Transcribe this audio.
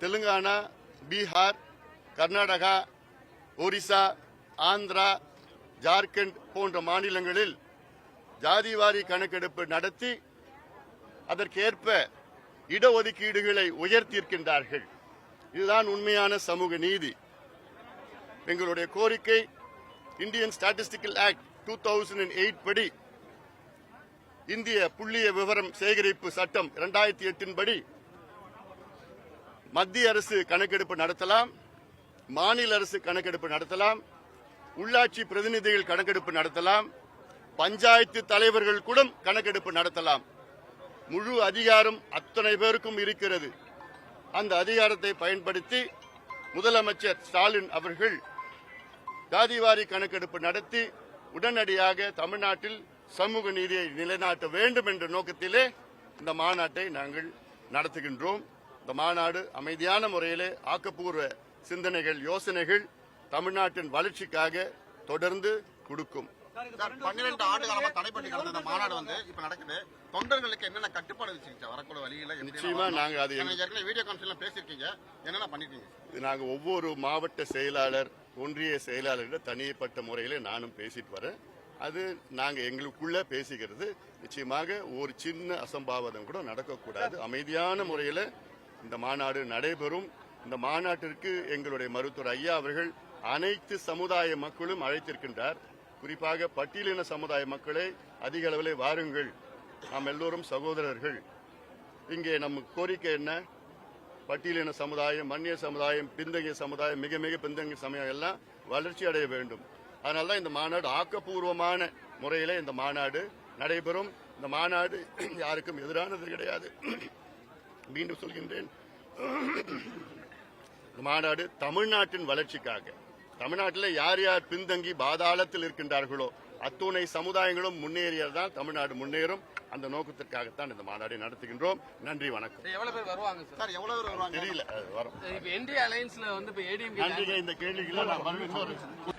தெலுங்கானா பீகார் கர்நாடகா ஒரிசா ஆந்திரா ஜார்க்கண்ட் போன்ற மாநிலங்களில் ஜாதிவாரி கணக்கெடுப்பு நடத்தி அதற்கேற்ப இடஒதுக்கீடுகளை உயர்த்தியிருக்கின்றார்கள். இதுதான் உண்மையான சமூக நீதி. எங்களுடைய கோரிக்கை Indian statistical act two thousand eight படி இந்திய புள்ளிய விவரம் சேகரிப்பு சட்டம் இரண்டாயிரத்தி எட்டின் படி மத்திய அரசு கணக்கெடுப்பு நடத்தலாம் மாநில அரசு கணக்கெடுப்பு நடத்தலாம் உள்ளாட்சி பிரதிநிதிகள் கணக்கெடுப்பு நடத்தலாம் பஞ்சாயத்து தலைவர்கள் கூட கணக்கெடுப்பு நடத்தலாம். முழு அதிகாரம் அத்தனை பேருக்கும் இருக்கிறது. அந்த அதிகாரத்தை பயன்படுத்தி முதலமைச்சர் ஸ்டாலின் அவர்கள் ஜாதிவாரி கணக்கெடுப்பு நடத்தி உடனடியாக தமிழ்நாட்டில் சமூக நீதியை நிலைநாட்ட வேண்டும் என்ற நோக்கத்திலே இந்த மாநாட்டை நாங்கள் நடத்துகின்றோம். இந்த மாநாடு அமைதியான முறையிலே ஆக்கப்பூர்வ சிந்தனைகள் யோசனைகள் தமிழ்நாட்டின் வளர்ச்சிக்காக தொடர்ந்து கொடுக்கும். சார், பன்னிரண்டு ஆண்டு காலமா தடைப்பட்டு கிடந்த இந்த மாநாடு வந்து இப்ப நடக்குது. தொண்டர்களுக்கு என்னென்ன கட்டுப்பாடு வச்சிருக்கீங்க வரக்கூடிய வழியில எப்படி நிச்சயமா? நாங்க அது ஏற்கனவே வீடியோ கான்ஃபரன்ஸ்ல பேசியிருக்கீங்க. என்னென்ன பண்ணிருக்கீங்க இது நாங்க ஒவ்வொரு மாவட்ட செயலாளர் ஒன்றிய செயலாளரிடம் தனிப்பட்ட முறையில் நானும் பேசிட்டு வரேன். அது நாங்க எங்களுக்குள்ள பேசிக்கிறது. நிச்சயமாக ஒரு சின்ன அசம்பாவிதம் கூட நடக்கக்கூடாது. அமைதியான முறையில் இந்த மாநாடு நடைபெறும். இந்த மாநாட்டிற்கு எங்களுடைய மருத்துவர் ஐயா அவர்கள் அனைத்து சமுதாய மக்களும் அழைத்திருக்கின்றார். குறிப்பாக பட்டியலின சமுதாய மக்களை அதிக அளவில் வாருங்கள். நாம் எல்லோரும் சகோதரர்கள். இங்கே நம்ம கோரிக்கை என்ன? பட்டியலின சமுதாயம் மன்னிய சமுதாயம் பிந்தங்கிய சமுதாயம் மிக மிக பிந்தங்கிய சமயம் எல்லாம் வளர்ச்சி அடைய வேண்டும். அதனால தான் இந்த மாநாடு ஆக்கப்பூர்வமான முறையில் இந்த மாநாடு நடைபெறும். இந்த மாநாடு யாருக்கும் எதிரானது கிடையாது. மீண்டும் சொல்கின்றேன். இந்த மாநாடு தமிழ்நாட்டின் வளர்ச்சிக்காக. தமிழ்நாட்டில் யார் யார் பின்தங்கி பாதாளத்தில் இருக்கின்றார்களோ அத்துணை சமுதாயங்களும் முன்னேறியதான் தமிழ்நாடு முன்னேறும். அந்த நோக்கத்திற்காகத்தான் இந்த மாநாடை நடத்துகின்றோம். நன்றி வணக்கம். எவ்வளவு பேர் வருவாங்க சார்? சார் எவ்வளவு பேர் வருவாங்க? தெரியல வரும். இப்ப என்டி அலையன்ஸ்ல வந்து இப்ப ஏடிஎம் நன்றிங்க இந்த கேள்விகளை நான் மறுபடியும்